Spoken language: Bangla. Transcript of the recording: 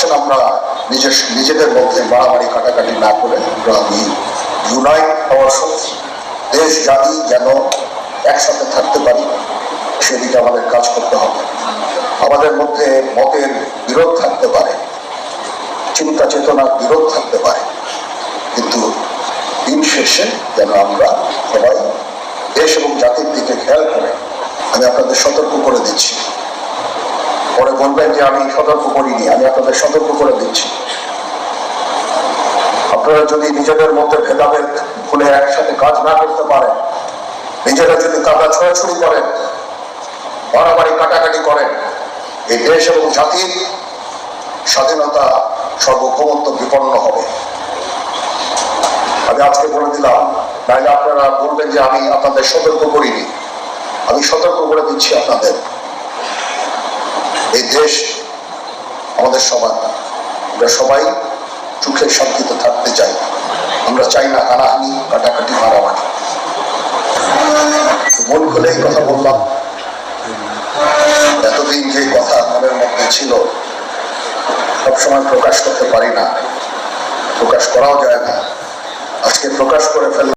আসেন আমরা নিজের, নিজেদের মধ্যে মারামারি কাটাকাটি না করে শক্তি, দেশ, জাতি যেন একসাথে থাকতে পারি সেদিকে আমাদের কাজ করতে হবে। আমাদের মধ্যে মতের বিরোধ থাকতে পারে, চিন্তা চেতনার বিরোধ থাকতে পারে, কিন্তু দিন শেষে যেন আমরা সবাই দেশ এবং জাতির দিকে খেয়াল করে, আমি আপনাদের সতর্ক করে দিচ্ছি। বলবেন যে আমি সতর্ক করিনি, আমি আপনাদের সতর্ক করে দিচ্ছি। আপনারা যদি নিজেদের মধ্যে ভেদাভেদ ভুলে একসাথে কাজ না করতে পারেন, নিজেরা যদি কাদা ছোড়াছুড়ি করেন, বাড়াবাড়ি কাটাকাটি করেন, এই দেশ এবং জাতির স্বাধীনতা সর্বভৌমত্ব বিপন্ন হবে। আমি আজকে বলে দিলাম, নাইলে আপনারা বলবেন যে আমি আপনাদের সতর্ক করিনি। আমি সতর্ক করে দিচ্ছি আপনাদের। এই দেশ আমাদের সবার। আমরা সবাই সুখে শান্তিতে থাকতে চাই। আমরা চাই না হানাহানি, কাটাকাটি, মারামারি। মন খুলেই কথা বললাম। এতদিন যে কথা মনের মধ্যে ছিল, সবসময় প্রকাশ করতে পারি না। প্রকাশ করাও যায় না। আজকে প্রকাশ করে ফেললাম।